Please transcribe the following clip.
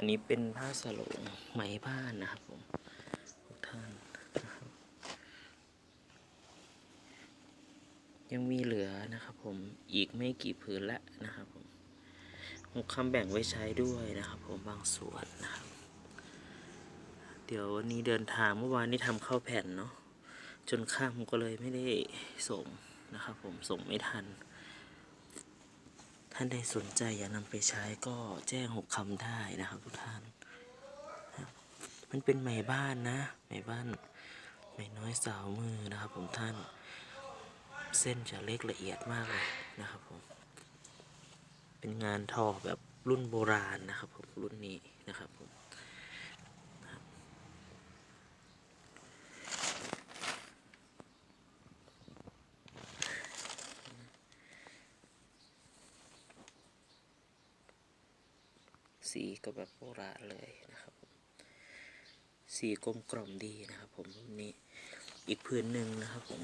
อันนี้เป็นผ้าสโลงไหมบ้านนะครับผมทุกท่านนะครับยังมีเหลือนะครับผมอีกไม่กี่ผืนละนะครับผมหกคำแบ่งไว้ใช้ด้วยนะครับผมบางส่วนนะครับ เดี๋ยววันนี้เดินทางเมื่อวานนี้ทำข้าวแผ่นเนาะจนข้ามก็เลยไม่ได้ส่งนะครับผมส่งไม่ทัน ท่านใดสนใจอยากนำไปใช้ก็แจ้งหกคำได้นะครับทุกท่าน มันเป็นใหม่บ้านนะใหม่บ้านใหม่น้อยสาวมือนะครับผมท่าน เส้นจะเล็กละเอียดมากเลยนะครับผม เป็นงานทอแบบรุ่นโบราณนะครับผมรุ่นนี้นะครับผมครับ สีก็แบบโบราณเลยนะครับผมสีกลมกล่อมดีนะครับผมรุ่นนี้อีกพื้นหนึ่งนะครับผม